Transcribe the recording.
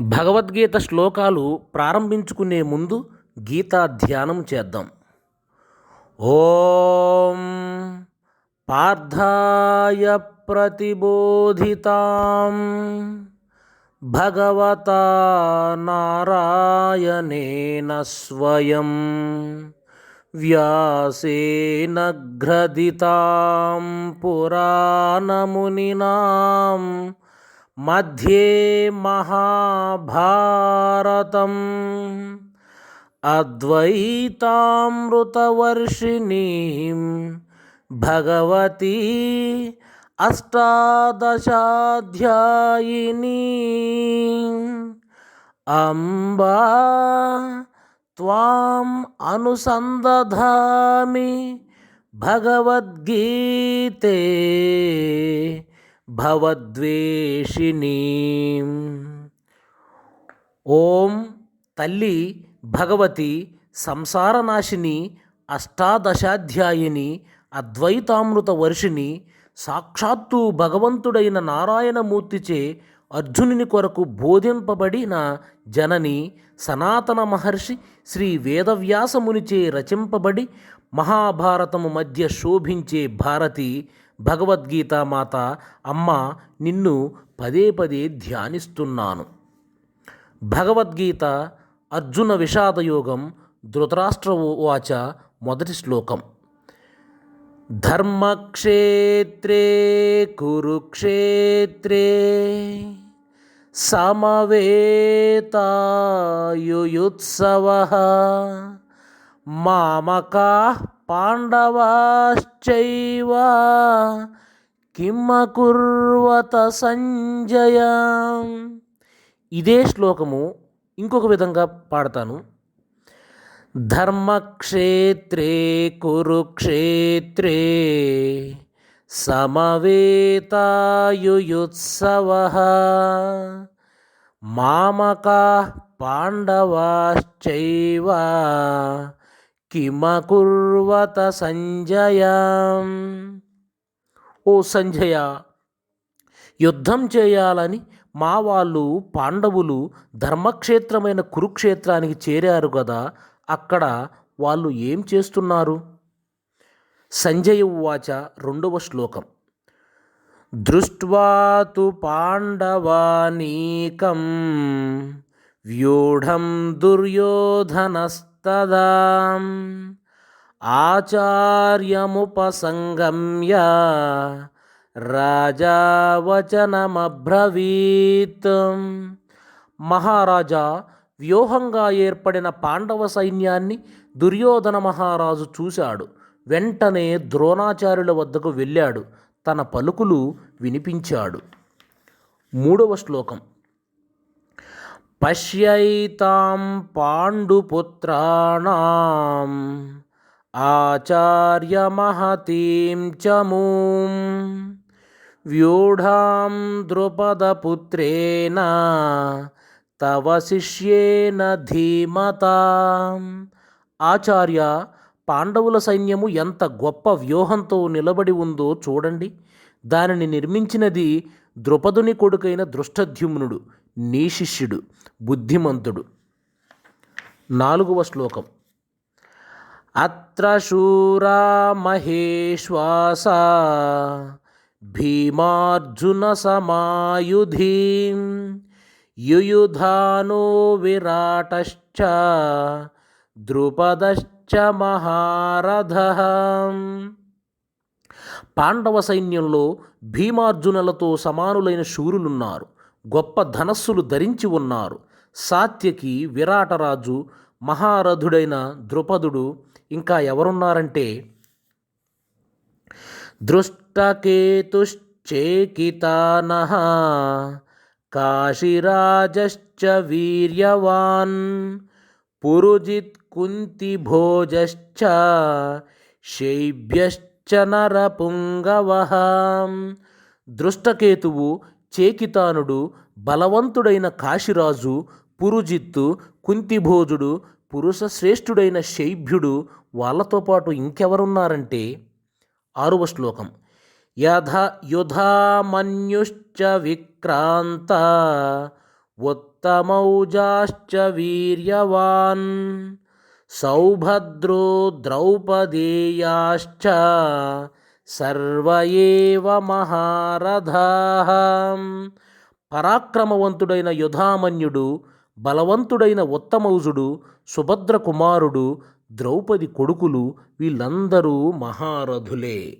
భగవద్గీత శ్లోకాలు ప్రారంభించుకునే ముందు గీతా ధ్యానం చేద్దాం. ఓం పార్థాయ ప్రతిబోధితాం. భగవతా నారాయణేన స్వయం. వ్యాసేన గ్రదితాం పురాణమునినాం. मध्ये महाभारतम् अद्वैतामृतवर्षिणीं भगवती अष्टादशाध्यायिनी अम्बा त्वाम् अनुसन्दधामि भगवद्गीते భవద్వేషిణీ. ఓం తల్లి భగవతి సంసారనాశిని అష్టాదశాధ్యాయిని అద్వైతామృత వర్షిని సాక్షాత్తు భగవంతుడైన నారాయణమూర్తిచే అర్జునుని కొరకు బోధింపబడిన జనని సనాతన మహర్షి శ్రీ వేదవ్యాసమునిచే రచింపబడి మహాభారతము మధ్య శోభించే భారతి భగవద్గీత మాత అమ్మ నిన్ను పదే పదే ధ్యానిస్తున్నాను. భగవద్గీత అర్జున విషాదయోగం ధృతరాష్ట్ర వాచ మొదటి శ్లోకం. ధర్మక్షేత్రే కురుక్షేత్రే సమవేతాయుయుత్సవ మామకా పాండవాశ్చైవ కిమ్మకుర్వత సంజయ. ఇదే శ్లోకము ఇంకొక విధంగా పాడతాను. ధర్మక్షేత్రే కురుక్షేత్రే సమవేతాయుయుత్సవ. మామకా పాండవాశ్చైవ కిమకుర్వత సంజయ. ఓ సంజయ యుద్ధం చేయాలని మా వాళ్ళు పాండవులు ధర్మక్షేత్రమైన కురుక్షేత్రానికి చేరారు కదా అక్కడ వాళ్ళు ఏం చేస్తున్నారు? సంజయ ఉవాచ రెండవ శ్లోకం. దృష్ట్వాతు పాండవానీకం వ్యూఢం దుర్యోధనస్తదా ఆచార్యముపసంగమ్య రాజావచనమబ్రవీత్ మహారాజా వ్యూహంగా ఏర్పడిన పాండవ సైన్యాన్ని దుర్యోధన మహారాజు చూశాడు. వెంటనే ద్రోణాచార్యుల వద్దకు వెళ్ళాడు. తన పలుకులు వినిపించాడు. మూడవ శ్లోకం. పశ్యైతాం పాండుపుత్రాణం ఆచార్యమహతీం చమూం వ్యూఢాం ద్రుపదపుత్రేణ తవ శిష్యేన ధీమత ఆచార్య పాండవుల సైన్యము ఎంత గొప్ప వ్యూహంతో నిలబడి ఉందో చూడండి. దానిని నిర్మించినది ద్రుపదుని కొడుకైన దృష్టద్యుమ్నుడు నీ శిష్యుడు బుద్ధిమంతుడు. నాలుగవ శ్లోకం. అత్ర శూరా మహేశ్వాస భీమార్జున సమాయుధీ యుయుధానో విరాటశ్చ ద్రుపదశ్చ మహారథ పాండవ సైన్యంలో భీమార్జునులతో సమానులైన శూరులున్నారు. గొప్ప ధనస్సులు ధరించి ఉన్నారు. సాత్యకి విరాటరాజు మహారథుడైన ద్రుపదుడు ఇంకా ఎవరున్నారంటే దృష్టకేతుశ్చేకితాన కాశీరాజశ్చ వీర్యవాన్ పురుజిత్ కుంతిభోజశ్చ శైభ్యశ్చ నరపుంగవ దృష్టకేతువు చేకితానుడు బలవంతుడైన కాశీరాజు పురుజిత్తు కుంతిభోజుడు పురుష శ్రేష్ఠుడైన శైభ్యుడు వాళ్ళతో పాటు ఇంకెవరున్నారంటే? ఆరవ శ్లోకం. యథ యుధామన్యుశ్చ విక్రాంత ఉత్తమౌజాశ్చ వీర్యవాన్. సౌభద్రో ద్రౌపదేయాశ్చ సర్వ మహారథా. పరాక్రమవంతుడైన యుధామన్యుడు బలవంతుడైన ఉత్తమౌజుడు సుభద్ర కుమారుడు ద్రౌపది కొడుకులు వీళ్ళందరూ మహారథులే.